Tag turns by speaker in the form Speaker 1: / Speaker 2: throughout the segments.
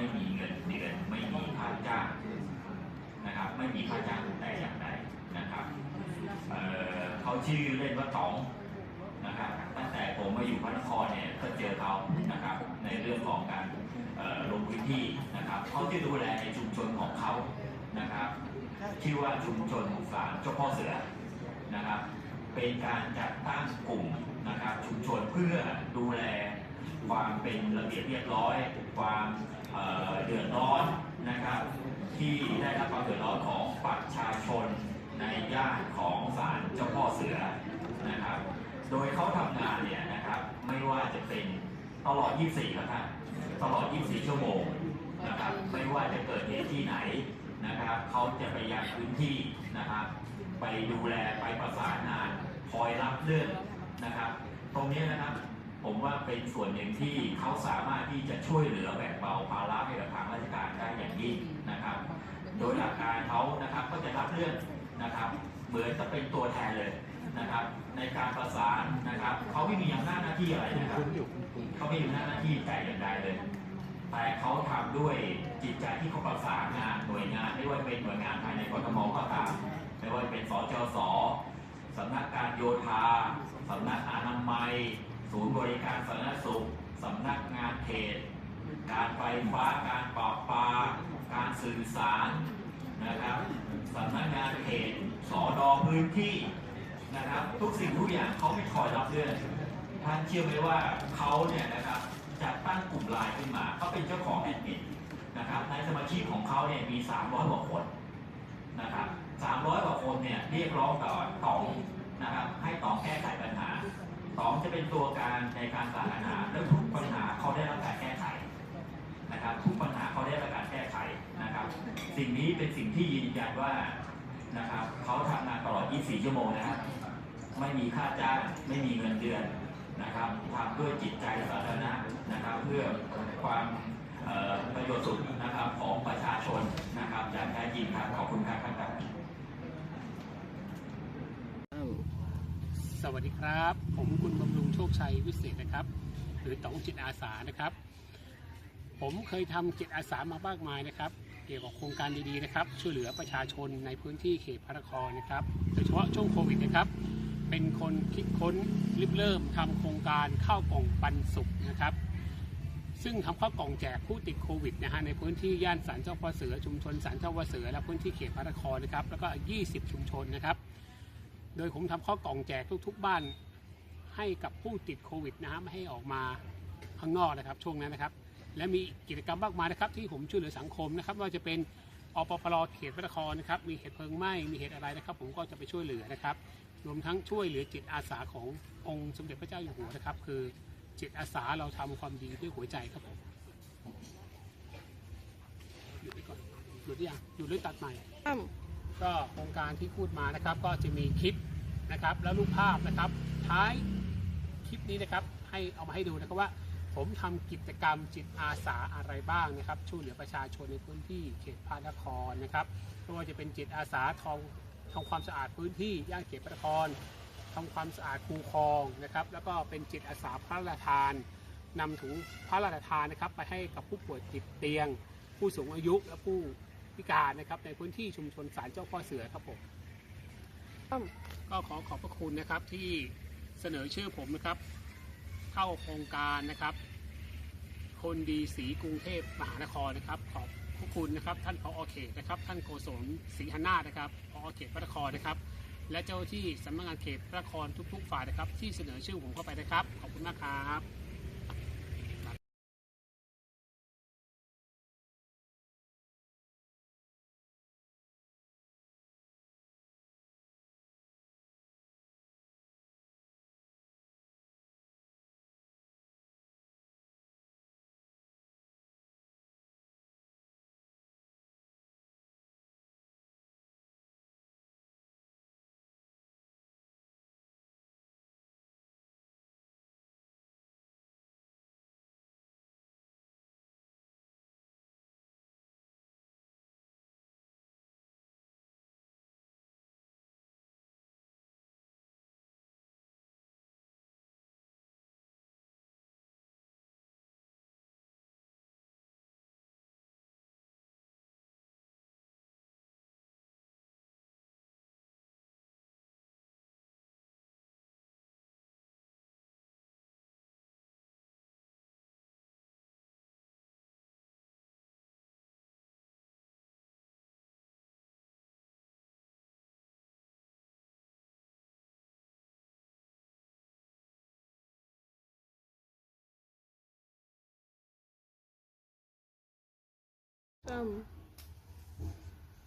Speaker 1: ไม่มีเงินเดือนไม่มีค่าจ้างนะครับ ไม่มีค่าจ้างแต่อย่างใดนะครับเเขาชื่อเล่นว่าต๋องนะครับตั้งแต่ผมมาอยู่พระนครเนี่ยก็เจอเขานะครับ ในเรื่องของการลงพื้นที่นะครับเขาจะดูแลในชุมชนของเขานะครับชื่อว่าชุมชนศาลเจ้าพ่อเสือนะครับ เป็นการจัดตั้งกลุ่มนะครับชุมชนเพื่อดูแลความเป็นระเบียบเรียบร้อย ความ เดือดร้อนนะครับ ที่ได้รับความเดือดร้อนของประชาชนในย่านของศาลเจ้าพ่อเสือนะครับ โดยเขาทำงานเนี่ยนะครับไม่ว่าจะเป็นตลอด 24แล้วครับตลอด 24 ชั่วโมงนะครับไม่ว่าจะเกิดเหตุที่ไหนนะครับเขาจะไปยังพื้นที่นะครับ ไปดูแลไปประสานงานคอยรับเรื่องนะครับ ตรงนี้นะครับ ผมว่าเป็นส่วนหนึ่งที่เขาสามารถที่จะช่วยเหลือแบ่งเบาภาระให้กับทางราชการได้อย่างยิ่งนะครับ โดยหลักการเขานะครับก็จะรับเรื่องนะครับ เหมือนจะเป็นตัวแทนเลยนะครับ ในการประสานนะครับเขาไม่มีอำนาจหน้าที่อะไรนะครับเขาไม่มีอำนาจหน้าที่แต่อย่างใดเลย แต่เขาทำด้วยจิตใจที่เขาประสานงานหน่วยงานไม่ว่าเป็นหน่วยงานภายในกทมก็ตามไม่ว่าเป็นสจสสำนักการโยธาสำนักอนามัย ศูนย์บริการสาธารณสุขสำนักงานเขต การไฟฟ้าการปราปา การสื่อสารนะครับสำนักงานเขตสอดอพื้นที่นะครับ ทุกสิ่งทุกอย่างเขาไม่คอยรับเรื่องท่านเชื่อไหมว่าเขาเนี่ยนะครับจัดตั้งกลุ่มไลน์ขึ้นมาเขาเป็นเจ้าของแอดมินนะครับในสมาชิกของเขาเนี่ยมี 300กว่าคนนะครับ300กว่าคนเนี่ยเรียกร้องต่อตองนะครับให้ตองแก้ไขปัญหา ตองจะเป็นตัวการในการสารปัญหาและทุกปัญหาเขาได้รับการแก้ไขนะครับ ทุกปัญหาเขาได้รับการแก้ไขนะครับ สิ่งนี้เป็นสิ่งที่ยืนยันว่านะครับเขาทำงานตลอด 24 ชั่วโมงนะครับไม่มีค่าจ้างไม่มีเงินเดือนนะครับทำด้วยจิตใจสาธารณะนะครับ เพื่อความประโยชน์สุดนะครับของประชาชนนะครับอย่างแท้จริงครับขอบคุณครับท่านครับ
Speaker 2: สวัสดีครับ ผมคุณบำรุงโชคชัยวิเศษนะครับ หรือต๋องจิตอาสานะครับ ผมเคยทำจิตอาสามามากมายนะครับ เกี่ยวกับโครงการดีๆนะครับ ช่วยเหลือประชาชนในพื้นที่เขตพระนครนะครับโดยเฉพาะช่วงโควิดนะครับ เป็นคนคิดค้นริบเริ่มทำโครงการข้าวกล่องปันสุขนะครับ ซึ่งทำข้าวกล่องแจกผู้ติดโควิดนะฮะในพื้นที่ย่านสันเจ้าพ่อเสือชุมชนสันเจ้าพ่อเสือและพื้นที่เขตพระนครนะครับ แล้วก็ 20 ชุมชนนะครับ โดยผมทำข้าวกล่องแจกทุก ๆ บ้านให้กับผู้ติดโควิดนะฮะไม่ให้ออกมาข้างนอกนะครับ ช่วงนั้นนะครับ และมีกิจกรรมมากมายนะครับ ที่ผมช่วยเหลือสังคมนะครับไม่ว่าจะเป็นอปพลเขตพระนครนะครับมีเหตุเพลิงไหม้มีเหตุอะไรนะครับ ผมก็จะไปช่วยเหลือนะครับ รวมทั้งช่วยเหลือจิตอาสาขององค์สมเด็จพระเจ้าอยู่หัวนะครับ คือจิตอาสาเราทำความดีด้วยหัวใจครับผมหยุดไปก่อนหยุดยังหยุดหรือตัดใหม่ ก็โครงการที่พูดมานะครับ ก็จะมีคลิปนะครับ แล้วรูปภาพนะครับ ท้ายคลิปนี้นะครับ ให้เอามาให้ดูนะครับว่า ผมทำกิจกรรมจิตอาสาอะไรบ้างนะครับ ช่วยเหลือประชาชนในพื้นที่เขตพระนครนะครับไม่ว่าจะเป็นจิตอาสาทองทำความสะอาดพื้นที่ย่านเขตพระนครทำความสะอาดคูคลองนะครับ แล้วก็เป็นจิตอาสาพระราชทานนำถุงพระราชทานนะครับ ไปให้กับผู้ป่วยติดเตียง ผู้สูงอายุและผู้ พิการนะครับในพื้นที่ชุมชนสารเจ้าพ่อเสือครับผมก็ขอขอบพระคุณนะครับที่เสนอชื่อผมนะครับ เข้าโครงการนะครับ คนดีสีกรุงเทพมหานครนะครับ ขอบพระคุณนะครับ ท่านผอเขตนะครับ ท่านโกศลศรีหนาถนะครับผอเขตพระนครนะครับ และเจ้าหน้าที่สำนักงานเขตพระนครทุก ๆ ฝ่ายนะครับ ที่เสนอชื่อผมเข้าไปนะครับ ขอบคุณมากครับ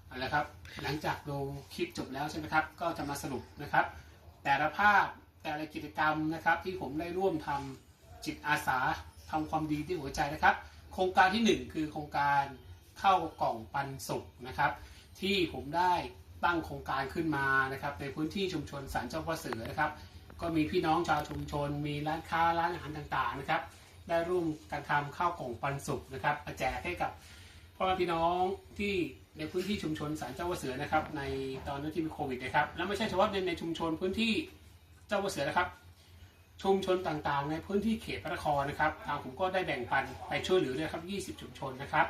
Speaker 2: เอาละครับหลังจากดูคลิปจบแล้วใช่ไหมครับก็จะมาสรุปนะครับ แต่ละภาพแต่ละกิจกรรมนะครับ ที่ผมได้ร่วมทำจิตอาสาทำความดีที่หัวใจนะครับ โครงการที่หนึ่งคือโครงการเข้ากล่องปันสุขนะครับ ที่ผมได้ตั้งโครงการขึ้นมานะครับในพื้นที่ชุมชนสันเจ้าพ่อเสือนะครับ ก็มีพี่น้องชาวชุมชน มีร้านค้าร้านอาหารต่างๆนะครับ ได้ร่วมกันทำข้าวกล่องปันสุขนะครับแจกให้กับ พ่อแม่พี่น้องที่ในพื้นที่ชุมชนสันเจ้าพ่อเสือนะครับ ในตอนนั้นที่มีโควิดนะครับ แล้วไม่ใช่เฉพาะในในชุมชนพื้นที่เจ้าพ่อเสือนะครับ ชุมชนต่างๆ ในพื้นที่เขตพระนครนะครับ ทางผมก็ได้แบ่งปันไปช่วยเหลือด้วยครับ 20 ชุมชนนะครับ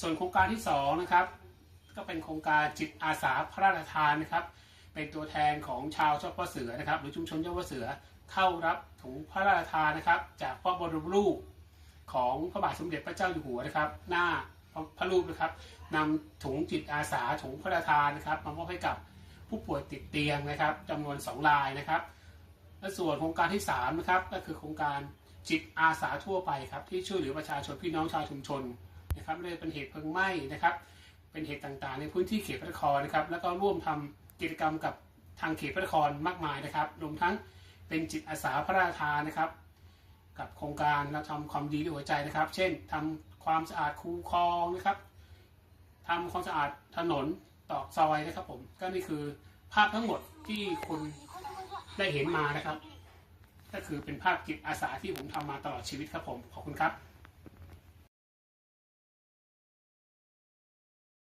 Speaker 2: ส่วนโครงการที่สองนะครับ ก็เป็นโครงการจิตอาสาพระราชทานนะครับ เป็นตัวแทนของชาวเจ้าพ่อเสือนะครับ หรือชุมชนเจ้าพ่อเสือเข้ารับถุงพระราชทานนะครับ จากพระบรมรูปของพระบาทสมเด็จพระเจ้าอยู่หัวนะครับ หน้า พระรูปนะครับนำถุงจิตอาสาถุงพระราชทานนะครับมามอบให้กับผู้ป่วยติดเตียงนะครับจำนวน 2 รายนะครับ และส่วนโครงการที่3นะครับก็คือโครงการจิตอาสาทั่วไปครับที่ช่วยเหลือประชาชนพี่น้องชาวชุมชนนะครับไม่ได้เป็นเหตุเพลิงไหม้นะครับ เป็นเหตุต่างๆ ในพื้นที่เขตพระนครนะครับ แล้วก็ร่วมทำกิจกรรมกับทางเขตพระนครมากมายนะครับรวมทั้งเป็นจิตอาสาพระราชานะครับ กับโครงการเราทำความดีด้วยหัวใจนะครับ เช่นทำ ความสะอาดคูคลองนะครับทำความสะอาดถนนตอกซอยนะครับ ผมก็นี่คือภาพทั้งหมดที่คุณได้เห็นมานะครับ ก็คือเป็นภาพกิจอาสาที่ผมทำมาตลอดชีวิตครับผมขอบคุณครับ